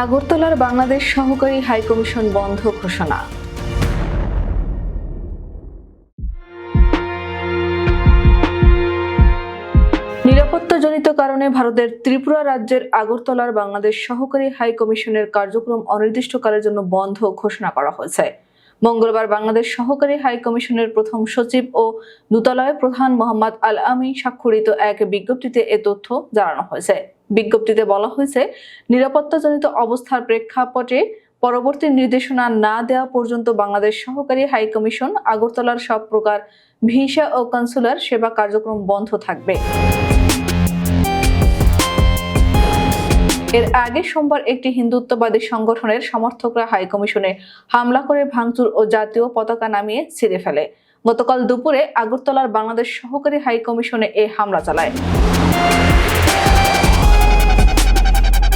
আগরতলার বাংলাদেশ সহকারী হাইকমিশন বন্ধ ঘোষণা। নিরাপত্তাজনিত কারণে ভারতের ত্রিপুরা রাজ্যের আগরতলার বাংলাদেশ সহকারী হাই কমিশনের কার্যক্রম অনির্দিষ্টকালের জন্য বন্ধ ঘোষণা করা হয়েছে। মঙ্গলবার বাংলাদেশ সহকারী হাই কমিশনের প্রথম সচিব ও দূতালয় প্রধান মোহাম্মদ আল আমি স্বাক্ষরিত এক বিজ্ঞপ্তিতে এ তথ্য জানানো হয়েছে। বিজ্ঞপ্তিতে বলা হয়েছে, নিরাপত্তাজনিত অবস্থার প্রেক্ষাপটে পরবর্তী নির্দেশনা না দেওয়া পর্যন্ত বাংলাদেশ সহকারী হাই কমিশন আগরতলার সব প্রকার ভিসা ও কনসুলার সেবা কার্যক্রম বন্ধ থাকবে। এর আগে সোমবার একটি হিন্দুত্ববাদী সংগঠনের সমর্থকরা হাই কমিশনে হামলা করে ভাঙচুর ও জাতীয় পতাকা নামিয়ে ছিঁড়ে ফেলে। গতকাল দুপুরে আগরতলার বাংলাদেশ সহকারী হাই কমিশনে এ হামলা চালায়।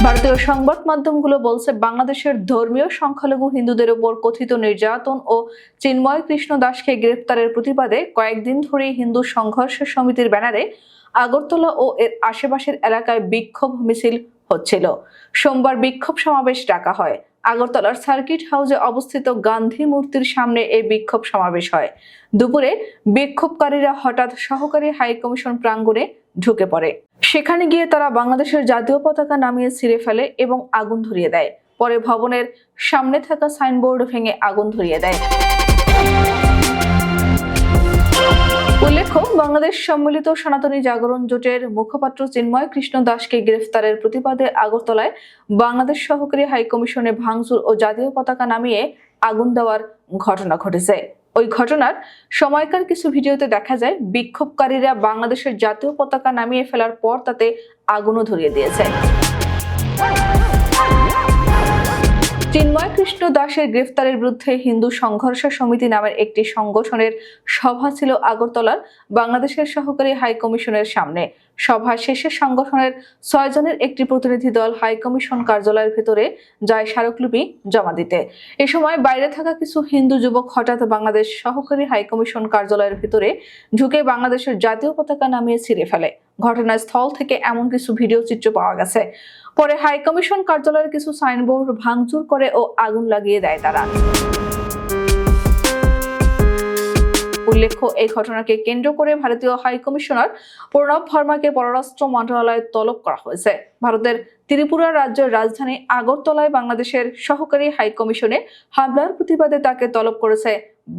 ভারতীয় সংবাদ মাধ্যমগুলো বলছে, বাংলাদেশের ধর্মীয় সংখ্যালঘু হিন্দুদের উপর কথিত নির্যাতন ও চিন্ময় কৃষ্ণ দাসকে গ্রেপ্তারের প্রতিবাদে কয়েকদিন ধরেই হিন্দু সংঘর্ষ সমিতির ব্যানারে আগরতলা ও এর আশেপাশের এলাকায় বিক্ষোভ মিছিল হচ্ছিল। সোমবার বিক্ষোভ সমাবেশ ডাকা হয়। আগরতলার সার্কিট হাউসে অবস্থিত গান্ধী মূর্তির সামনে এই বিক্ষোভ সমাবেশ হয়। দুপুরে বিক্ষোভকারীরা হঠাৎ সহকারী হাইকমিশন প্রাঙ্গণে ঢুকে পড়ে। সেখানে গিয়ে তারা বাংলাদেশের জাতীয় পতাকা নামিয়ে ছিঁড়ে ফেলে এবং আগুন ধরিয়ে দেয়। পরে ভবনের সামনে থাকা সাইনবোর্ড ভেঙে আগুন ধরিয়ে দেয়। বাংলাদেশ সম্মিলিত সনাতনী জাগরণ জোটের মুখপাত্র চিন্ময় কৃষ্ণ দাসকে গ্রেফতারের প্রতিবাদে আগরতলায় বাংলাদেশ সহকারী হাইকমিশনে ভাঙচুর ও জাতীয় পতাকা নামিয়ে আগুন দেওয়ার ঘটনা ঘটেছে। ওই ঘটনার সময়কার কিছু ভিডিওতে দেখা যায়, বিক্ষোভকারীরা বাংলাদেশের জাতীয় পতাকা নামিয়ে ফেলার পর তাতে আগুনও ধরিয়ে দিয়েছে। চিন্ময় কৃষ্ণ দাসের গ্রেফতারের বিরুদ্ধে হিন্দু সংঘর্ষ সমিতি নামের একটি সংগঠনের সভা ছিল আগরতলার বাংলাদেশের সহকারী হাই কমিশনের সামনে। সভা শেষে সংগঠনের ছয় জনের একটি প্রতিনিধি দল হাই কমিশন কার্যালয়ের ভেতরে যায় স্মারকলিপি জমা দিতে। এ সময় বাইরে থাকা কিছু হিন্দু যুবক হঠাৎ বাংলাদেশ সহকারী হাই কমিশন কার্যালয়ের ভেতরে ঢুকে বাংলাদেশের জাতীয় পতাকা নামিয়ে ছিঁড়ে ফেলে। ঘটনাস্থল থেকে এমন কিছু ভিডিও চিত্র পাওয়া গেছে। পরে হাই কমিশন কার্যালয়ের কিছু সাইনবোর্ড ভাঙচুর করে ও আগুন লাগিয়ে দেয় তারা। উল্লেখ্য, এই ঘটনাকে কেন্দ্র করে ভারতীয় হাই কমিশনার প্রণব ভার্মাকে পররাষ্ট্র মন্ত্রণালয়ে তলব করা হয়েছে। ভারতের ত্রিপুরা রাজ্যের রাজধানী আগরতলায় বাংলাদেশের সহকারী হাই কমিশনে হামলার প্রতিবাদে তাকে তলব করেছে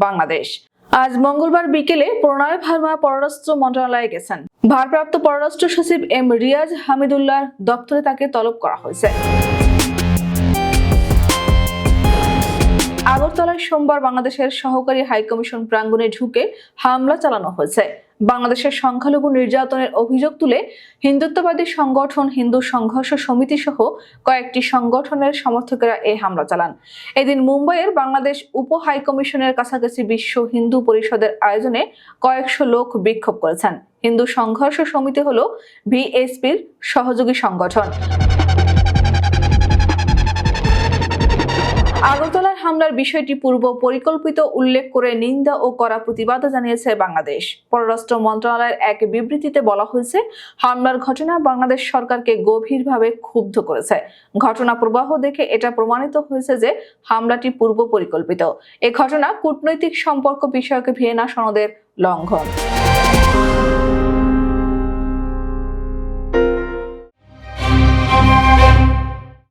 বাংলাদেশ। আজ মঙ্গলবার বিকেলে প্রণয় ভার্মা পররাষ্ট্র মন্ত্রণালয়ে গেছেন। ভারপ্রাপ্ত পররাষ্ট্র সচিব এম রিয়াজ হামিদুল্লাহর দপ্তরে তাকে তলব করা হয়েছে। আগরতলায় সোমবার বাংলাদেশের সহকারী হাইকমিশন প্রাঙ্গণে ঢুকে হামলা চালানো হয়েছে। বাংলাদেশের সংখ্যালঘু নির্যাতনের অভিযোগ তুলে হিন্দুত্ববাদী সংগঠন হিন্দু সংঘর্ষ সমিতি সহ কয়েকটি সংগঠনের সমর্থকেরা এই হামলা চালান। এদিন মুম্বাইয়ের বাংলাদেশ উপ হাইকমিশনের কাছাকাছি বিশ্ব হিন্দু পরিষদের আয়োজনে কয়েকশো লোক বিক্ষোভ করেছেন। হিন্দু সংঘর্ষ সমিতি হল ভিএসপির সহযোগী সংগঠন। আগরতলার হামলার বিষয়টি পূর্ব পরিকল্পিত উল্লেখ করে নিন্দা ও কড়া প্রতিবাদ জানিয়েছে বাংলাদেশ। পররাষ্ট্র মন্ত্রণালয়ের এক বিবৃতিতে বলা হয়েছে, হামলার ঘটনা বাংলাদেশ সরকারকে গভীরভাবে ক্ষুব্ধ করেছে। ঘটনা প্রবাহ দেখে এটা প্রমাণিত হয়েছে যে হামলাটি পূর্ব পরিকল্পিত। এ ঘটনা কূটনৈতিক সম্পর্ক বিষয়ক ভিয়েনা সনদের লঙ্ঘন।